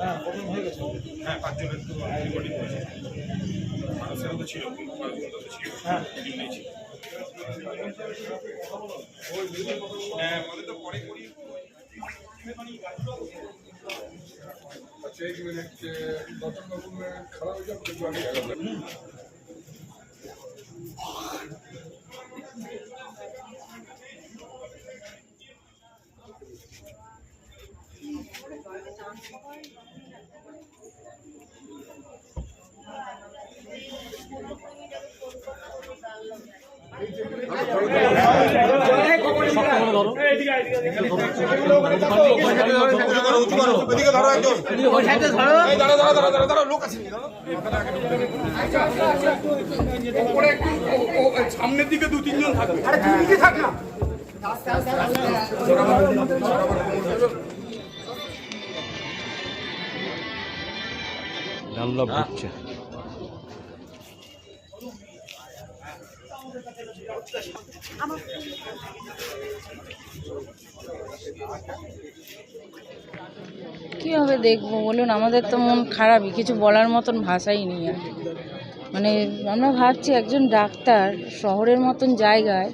হ্যাঁ হয়ে গেছে। হ্যাঁ পাঁচজনের তো রিপোর্টিং করেছে মানুষেরও তো ছিল ছিল হ্যাঁ ছিল। হ্যাঁ। বলে তো পরে করি। আচ্ছা এক মিনিট নতুন খারাপ হয়ে যাবে এদিকে ধরো একজন এই দাঁড়া দাঁড়া দাঁড়া দাঁড়া ডানলপ ঢুকছে কীভাবে দেখব? বলুন, আমাদের তো মন খারাপই, কিছু বলার মতন ভাষাই নেই আর। মানে আমরা ভাবছি একজন ডাক্তার শহরের মতন জায়গায়,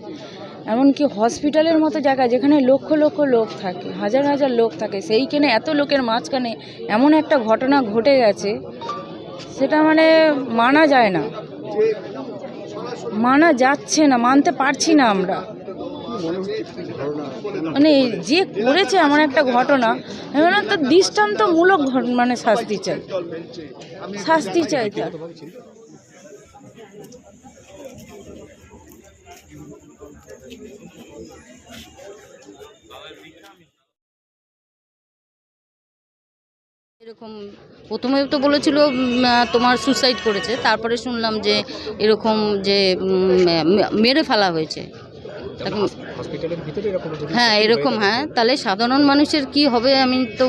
এমনকি হসপিটালের মতো জায়গায়, যেখানে লক্ষ লক্ষ লোক থাকে, হাজার হাজার লোক থাকে, সেইখানে এত লোকের মাঝখানে এমন একটা ঘটনা ঘটে গেছে সেটা মানে মানা যায় না। মানা যাচ্ছে না, মানতে পারছি না আমরা। মানে যে করেছে এমন একটা ঘটনা আমি বললাম দৃষ্টান্তমূলক মানে শাস্তি চাই। শাস্তি চাই তার। এরকম প্রথমে তো বলেছিল তোমার সুসাইড করেছে তারপরে শুনলাম যে এরকম যে মেরে ফেলা হয়েছে। হ্যাঁ এরকম হ্যাঁ তাহলে সাধারণ মানুষের কি হবে আমি তো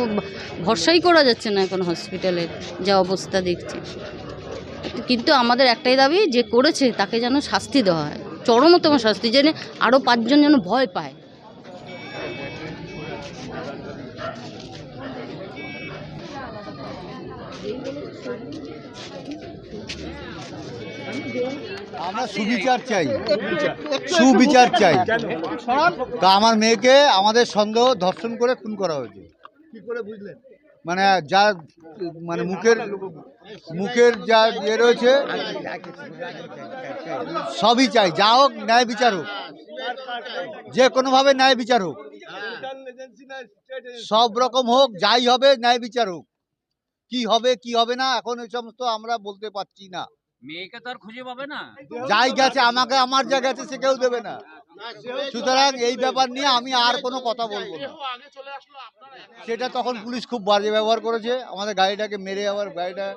ভরসাই করা যাচ্ছে না এখন হসপিটালের যা অবস্থা দেখছি। কিন্তু আমাদের একটাই দাবি যে করেছে তাকে যেন শাস্তি দেওয়া হয়। চরমতম শাস্তি যেন আরও পাঁচজন যেন ভয় পায়। আমরা সুবিচার চাই। সুবিচার চাই। তা আমার মেয়েকে আমাদের সন্দেহ ধর্ষণ করে খুন করা হয়েছে। কি করে বুঝলেন? মানে যা মানে মুখের মুখের যা ইয়ে রয়েছে সবই চাই। যা হোক ন্যায় বিচার হোক। যে কোনোভাবে ন্যায় বিচার হোক। সব রকম হোক যাই হবে ন্যায় বিচার হোক। কি হবে কি হবে না এখন এই সমস্ত আমরা বলতে পারছি না। মেয়েকে তো আর খুঁজে পাবে না। যাই গেছে আমাকে আমার যা গেছে সে কেউ দেবে না। সুতরাং এই ব্যাপার নিয়ে আমি আর কোনো কথা বলব না। সেটা তখন পুলিশ খুব বাজে ব্যবহার করেছে। আমাদের গাড়িটাকে মেরে আবার গাড়িটা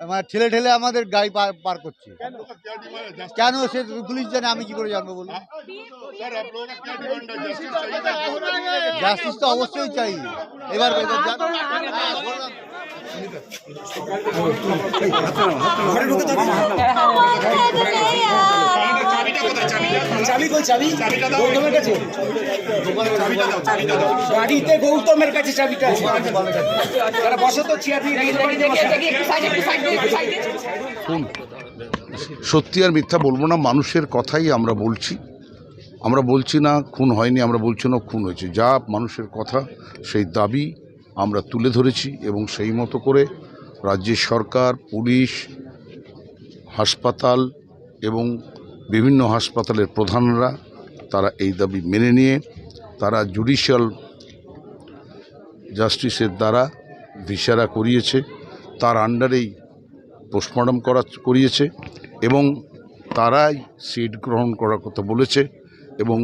মানে ঠেলে ঠেলে আমাদের গাড়ি পার পার করছে। কেন? সে পুলিশ জানে আমি কি করে জানব বলুন? জাস্টিস তো অবশ্যই চাই। এবার এবার যা- চাবি কই চাবি? গৌতমের কাছে? গাড়িতে গৌতমের কাছে চাবিটা তারা বসো। তো চেয়ার সত্যি আর মিথ্যা বলব না মানুষের কথাই আমরা বলছি। আমরা বলছি না খুন হয়নি আমরা বলছি না খুন হয়েছে। যা মানুষের কথা সেই দাবি আমরা তুলে ধরেছি এবং সেই মতো করে রাজ্যের সরকার পুলিশ হাসপাতাল এবং বিভিন্ন হাসপাতালের প্রধানরা তারা এই দাবি মেনে নিয়ে তারা জুডিশিয়াল জাস্টিসের দ্বারা ভিসারা করিয়েছে, তার আন্ডারেই পোস্টমর্টম করা করিয়েছে এবং তারাই সিট গ্রহণ করার কথা বলেছে এবং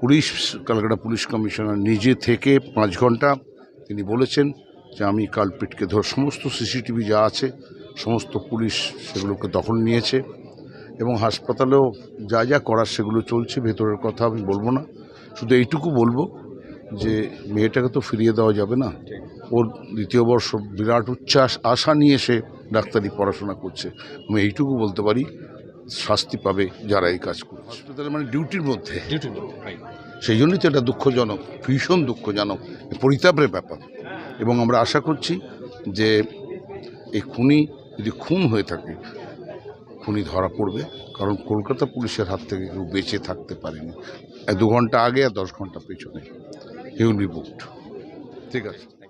পুলিশ, ক্যালকাটা পুলিশ কমিশনার নিজে থেকে পাঁচ ঘণ্টা তিনি বলেছেন যে আমি কালপিটকে ধর, সমস্ত সিসিটিভি যা আছে, সমস্ত পুলিশ সেগুলোকে দখল নিয়েছে। এবং হাসপাতালেও যা যা করার সেগুলো চলছে ভেতরের কথা আমি বলব না। শুধু এইটুকু বলব যে মেয়েটাকে তো ফিরিয়ে দেওয়া যাবে না। ওর দ্বিতীয় বর্ষ বিরাট উচ্ছ্বাস আশা নিয়ে সে ডাক্তারি পড়াশোনা করছে। আমি এইটুকু বলতে পারি শাস্তি পাবে যারা এই কাজ করছে। হসপিটালে মানে ডিউটির মধ্যে? সেই জন্যই তো এটা দুঃখজনক ভীষণ দুঃখজনক পরিতাপের ব্যাপার। এবং আমরা আশা করছি যে এই খুনি যদি খুন হয়ে থাকে খুনি ধরা পড়বে। কারণ কলকাতা পুলিশের হাত থেকে কেউ বেঁচে থাকতে পারেনি। দু ঘণ্টা আগে আর দশ ঘণ্টা পেছনে। হিউলি বুকড ঠিক আছে।